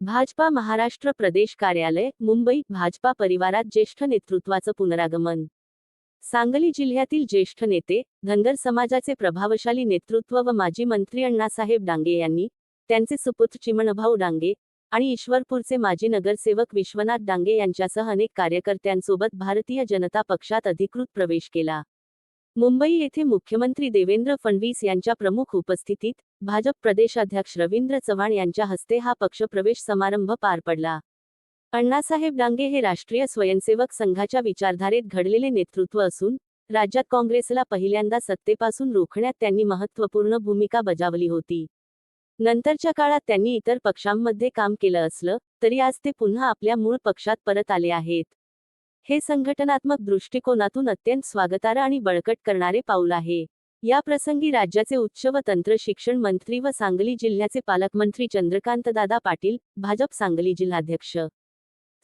भाजपा महाराष्ट्र प्रदेश कार्यालय मुंबई भाजपा परिवारात ज्येष्ठ नेतृत्वाचं पुनरागमन. सांगली जिल्ह्यातील ज्येष्ठ नेते धनगर समाजाचे प्रभावशाली नेतृत्व व माजी मंत्री अण्णासाहेब डांगे यांनी त्यांचे सुपुत्र चिमणभाऊ डांगे आणि ईश्वरपूरचे माजी नगरसेवक विश्वनाथ डांगे यांच्यासह अनेक कार्यकर्त्यांसोबत भारतीय जनता पक्षात अधिकृत प्रवेश केला. मुंबई येथे मुख्यमंत्री देवेंद्र फडणवीस यांच्या प्रमुख उपस्थितीत भाजप प्रदेशाध्यक्ष रवींद्र चव्हाण यांच्या हस्ते हा पक्षप्रवेश समारंभ पार पडला. अण्णासाहेब डांगे हे राष्ट्रीय स्वयंसेवक संघाच्या विचारधारेत घडलेले नेतृत्व असून राज्यात काँग्रेसला पहिल्यांदा सत्तेपासून रोखण्यात त्यांनी महत्त्वपूर्ण भूमिका बजावली होती. नंतरच्या काळात त्यांनी इतर पक्षांमध्ये काम केलं असलं तरी आज ते पुन्हा आपल्या मूळ पक्षात परत आले आहेत. हे संघटनात्मक दृष्टिकोनातून अत्यंत स्वागतार्ह आणि बळकट करणारे पाऊल आहे. या प्रसंगी राज्याचे उच्च व तंत्र शिक्षण मंत्री व सांगली जिल्ह्याचे पालकमंत्री चंद्रकांतदादा पाटील भाजप सांगली जिल्हाध्यक्ष.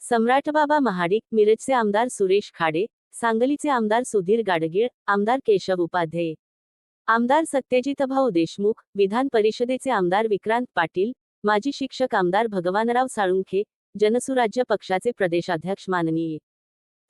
सम्राटबाबा महाडिक मिरजचे आमदार सुरेश खाडे सांगलीचे आमदार सुधीर गाडगीळ आमदार केशव उपाध्ये. आमदार सत्यजितभाऊ देशमुख विधान परिषदेचे आमदार विक्रांत पाटील माजी शिक्षक आमदार भगवानराव साळुंखे जनसुराज्य पक्षाचे प्रदेशाध्यक्ष माननीय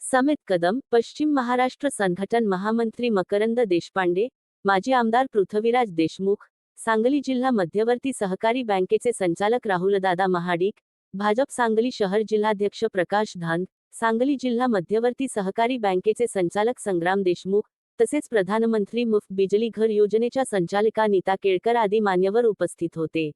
समित कदम पश्चिम महाराष्ट्र संघटन महामंत्री मकरंद देशपांडे माजी आमदार पृथ्वीराज देशमुख सांगली जिल्हा मध्यवर्ती सहकारी बँकेचे संचालक राहुलदादा महाडिक भाजप सांगली शहर जिल्हाध्यक्ष प्रकाश धांद सांगली जिल्हा मध्यवर्ती सहकारी बँकेचे संचालक संग्राम देशमुख तसेच प्रधानमंत्री मुफ्त बिजली घर योजनेच्या संचालिका नीता केळकर आदी मान्यवर उपस्थित होते.